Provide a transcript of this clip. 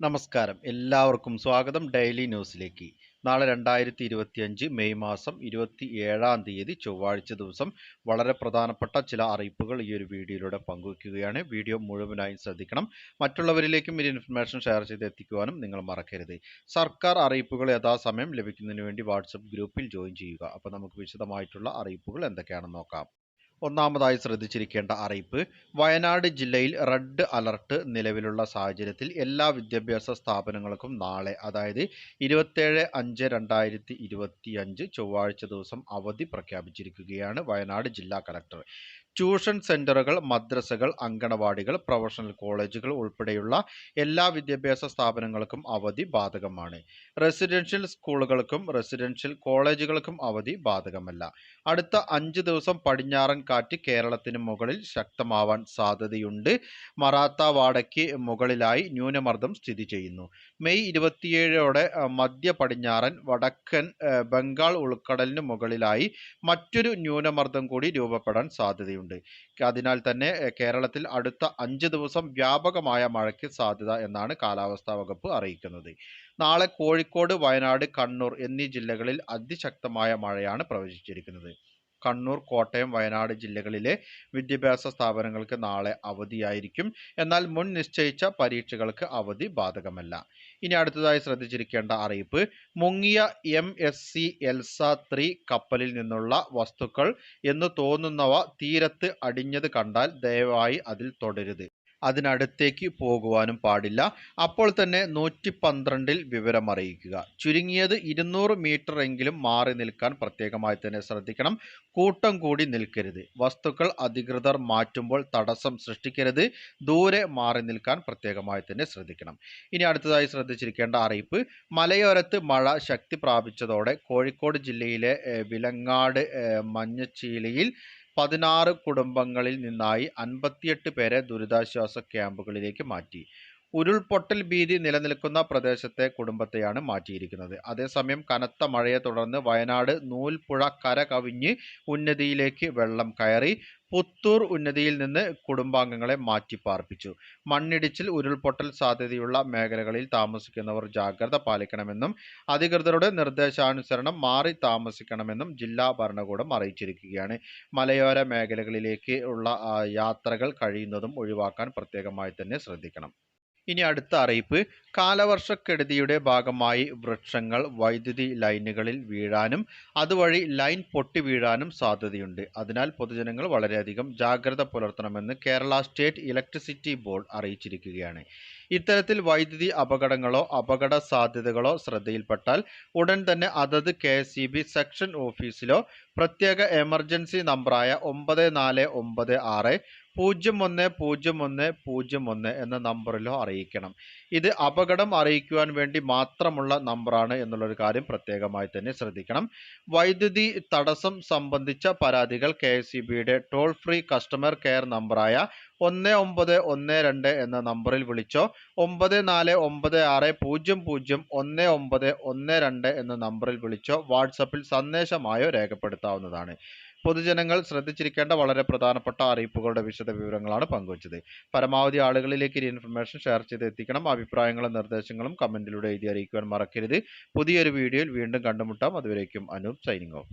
നമസ്കാരം. എല്ലാവർക്കും സ്വാഗതം ഡെയിലി ന്യൂസിലേക്ക്. നാളെ രണ്ടായിരത്തി ഇരുപത്തിയഞ്ച് മെയ് മാസം ഇരുപത്തി ഏഴാം തീയതി ചൊവ്വാഴ്ച ദിവസം വളരെ പ്രധാനപ്പെട്ട ചില അറിയിപ്പുകൾ ഈ ഒരു വീഡിയോയിലൂടെ പങ്കുവയ്ക്കുകയാണ്. വീഡിയോ മുഴുവനായും ശ്രദ്ധിക്കണം. മറ്റുള്ളവരിലേക്കും ഈ ഇൻഫർമേഷൻ ഷെയർ ചെയ്ത് എത്തിക്കുവാനും നിങ്ങൾ മറക്കരുത്. സർക്കാർ അറിയിപ്പുകൾ യഥാസമയം ലഭിക്കുന്നതിന് വേണ്ടി വാട്സപ്പ് ഗ്രൂപ്പിൽ ജോയിൻ ചെയ്യുക. അപ്പോൾ നമുക്ക് വിശദമായിട്ടുള്ള അറിയിപ്പുകൾ എന്തൊക്കെയാണെന്ന് നോക്കാം. ഒന്നാമതായി ശ്രദ്ധിച്ചിരിക്കേണ്ട അറിയിപ്പ് വയനാട് ജില്ലയിൽ റെഡ് അലർട്ട് നിലവിലുള്ള സാഹചര്യത്തിൽ എല്ലാ വിദ്യാഭ്യാസ സ്ഥാപനങ്ങൾക്കും നാളെ അതായത് ഇരുപത്തേഴ് അഞ്ച് രണ്ടായിരത്തി ഇരുപത്തി അഞ്ച് ചൊവ്വാഴ്ച ദിവസം അവധി പ്രഖ്യാപിച്ചിരിക്കുകയാണ് വയനാട് ജില്ലാ കലക്ടർ. ട്യൂഷൻ സെന്ററുകൾ മദ്രസകൾ അങ്കണവാടികൾ പ്രൊഫഷണൽ കോളേജുകൾ ഉൾപ്പെടെയുള്ള എല്ലാ വിദ്യാഭ്യാസ സ്ഥാപനങ്ങൾക്കും അവധി ബാധകമാണ്. റെസിഡൻഷ്യൽ സ്കൂളുകൾക്കും റെസിഡൻഷ്യൽ കോളേജുകൾക്കും അവധി ബാധകമല്ല. അടുത്ത അഞ്ച് ദിവസം പടിഞ്ഞാറൻ കാറ്റ് കേരളത്തിന് മുകളിൽ ശക്തമാവാൻ സാധ്യതയുണ്ട്. മറാത്ത വാടയ്ക്ക് മുകളിലായി ന്യൂനമർദ്ദം സ്ഥിതി ചെയ്യുന്നു. മെയ് ഇരുപത്തിയേഴോടെ മധ്യ പടിഞ്ഞാറൻ വടക്കൻ ബംഗാൾ ഉൾക്കടലിന് മുകളിലായി മറ്റൊരു ന്യൂനമർദ്ദം കൂടി രൂപപ്പെടാൻ സാധ്യതയുണ്ട്. അതിനാൽ തന്നെ കേരളത്തിൽ അടുത്ത അഞ്ച് ദിവസം വ്യാപകമായ മഴയ്ക്ക് സാധ്യത എന്നാണ് കാലാവസ്ഥാ വകുപ്പ് അറിയിക്കുന്നത്. നാളെ കോഴിക്കോട് വയനാട് കണ്ണൂർ എന്നീ ജില്ലകളിൽ അതിശക്തമായ മഴയാണ് പ്രവചിച്ചിരിക്കുന്നത്. കണ്ണൂർ കോട്ടയം വയനാട് ജില്ലകളിലെ വിദ്യാഭ്യാസ സ്ഥാപനങ്ങൾക്ക് നാളെ അവധിയായിരിക്കും. എന്നാൽ മുൻ നിശ്ചയിച്ച പരീക്ഷകൾക്ക് അവധി ബാധകമല്ല. ഇനി അടുത്തതായി ശ്രദ്ധിച്ചിരിക്കേണ്ട അറിയിപ്പ് മുങ്ങിയ M S C Elsa three കപ്പലിൽ നിന്നുള്ള വസ്തുക്കൾ എന്ന് തോന്നുന്നവ തീരത്ത് അടിഞ്ഞത് കണ്ടാൽ ദയവായി അതിൽ തുടരുത്. അതിനടുത്തേക്ക് പോകുവാനും പാടില്ല. അപ്പോൾ തന്നെ നൂറ്റി പന്ത്രണ്ടിൽ വിവരമറിയിക്കുക. ചുരുങ്ങിയത് ഇരുന്നൂറ് മീറ്റർ എങ്കിലും മാറി നിൽക്കാൻ പ്രത്യേകമായി തന്നെ ശ്രദ്ധിക്കണം. കൂട്ടം കൂടി നിൽക്കരുത്. വസ്തുക്കൾ അധികൃതർ മാറ്റുമ്പോൾ തടസ്സം സൃഷ്ടിക്കരുത്. ദൂരെ മാറി നിൽക്കാൻ പ്രത്യേകമായി തന്നെ ശ്രദ്ധിക്കണം. ഇനി അടുത്തതായി ശ്രദ്ധിച്ചിരിക്കേണ്ട അറിയിപ്പ്. മലയോരത്ത് മഴ ശക്തി പ്രാപിച്ചതോടെ കോഴിക്കോട് ജില്ലയിലെ വിലങ്ങാട് മഞ്ഞച്ചീലിയിൽ പതിനാറ് കുടുംബങ്ങളിൽ നിന്നായി അൻപത്തിയെട്ട് പേരെ ദുരിതാശ്വാസ ക്യാമ്പുകളിലേക്ക് മാറ്റി. ഉരുൾപൊട്ടൽ ഭീതി നിലനിൽക്കുന്ന പ്രദേശത്തെ കുടുംബത്തെയാണ് മാറ്റിയിരിക്കുന്നത്. അതേസമയം കനത്ത മഴയെ തുടർന്ന് വയനാട് നൂൽപ്പുഴ കര കവിഞ്ഞ് ഉന്നതിയിലേക്ക് വെള്ളം കയറി പുത്തൂർ ഉന്നതിയിൽ നിന്ന് കുടുംബാംഗങ്ങളെ മാറ്റിപ്പാർപ്പിച്ചു. മണ്ണിടിച്ചിൽ ഉരുൾപൊട്ടൽ സാധ്യതയുള്ള മേഖലകളിൽ താമസിക്കുന്നവർ ജാഗ്രത പാലിക്കണമെന്നും അധികൃതരുടെ നിർദ്ദേശാനുസരണം മാറി താമസിക്കണമെന്നും ജില്ലാ ഭരണകൂടം അറിയിച്ചിരിക്കുകയാണ്. മലയോര മേഖലകളിലേക്ക് ഉള്ള യാത്രകൾ കഴിയുന്നതും ഒഴിവാക്കാൻ പ്രത്യേകമായി തന്നെ ശ്രദ്ധിക്കണം. ഇനി അടുത്ത അറിയിപ്പ്. കാലവർഷക്കെടുതിയുടെ ഭാഗമായി വൃക്ഷങ്ങൾ വൈദ്യുതി ലൈനുകളിൽ വീഴാനും അതുവഴി ലൈൻ പൊട്ടി വീഴാനും സാധ്യതയുണ്ട്. അതിനാൽ പൊതുജനങ്ങൾ വളരെയധികം ജാഗ്രത പുലർത്തണമെന്ന് കേരള സ്റ്റേറ്റ് ഇലക്ട്രിസിറ്റി ബോർഡ് അറിയിച്ചിരിക്കുകയാണ്. ഇത്തരത്തിൽ വൈദ്യുതി അപകടങ്ങളോ അപകട സാധ്യതകളോ ശ്രദ്ധയിൽപ്പെട്ടാൽ ഉടൻ തന്നെ അതത് കെ സെക്ഷൻ ഓഫീസിലോ പ്രത്യേക എമർജൻസി നമ്പറായ ഒമ്പത് നാല് ഒമ്പത് ആറ് പൂജ്യം ഒന്ന് പൂജ്യം ഒന്ന് പൂജ്യം ഒന്ന് എന്ന നമ്പറിലോ അറിയിക്കണം. ഇത് അപകടം അറിയിക്കുവാൻ വേണ്ടി മാത്രമുള്ള നമ്പറാണ് എന്നുള്ളൊരു കാര്യം പ്രത്യേകമായി തന്നെ ശ്രദ്ധിക്കണം. വൈദ്യുതി തടസ്സം സംബന്ധിച്ച പരാതികൾ K toll free customer care നമ്പറായ ഒന്ന് ഒമ്പത് ഒന്ന് രണ്ട് എന്ന നമ്പറിൽ വിളിച്ചോ ഒമ്പത് നാല് ഒമ്പത് ആറ് പൂജ്യം പൂജ്യം ഒന്ന് ഒമ്പത് ഒന്ന് രണ്ട് എന്ന നമ്പറിൽ വിളിച്ചോ വാട്സപ്പിൽ സന്ദേശമായോ രേഖപ്പെടുത്താവുന്നതാണ്. പൊതുജനങ്ങൾ ശ്രദ്ധിച്ചിരിക്കേണ്ട വളരെ പ്രധാനപ്പെട്ട അറിയിപ്പുകളുടെ വിശദ വിവരങ്ങളാണ് പങ്കുവച്ചത്. പരമാവധി ആളുകളിലേക്ക് ഈ ഇൻഫർമേഷൻ ഷെയർ ചെയ്ത് എത്തിക്കണം. അഭിപ്രായങ്ങളും നിർദ്ദേശങ്ങളും കമന്റിലൂടെ എഴുതി അറിയിക്കുവാൻ മറക്കരുത്. പുതിയൊരു വീഡിയോയിൽ വീണ്ടും കണ്ടുമുട്ടാം. അതുവരേക്കും അനൂപ് സൈനിങ് ഓഫ്.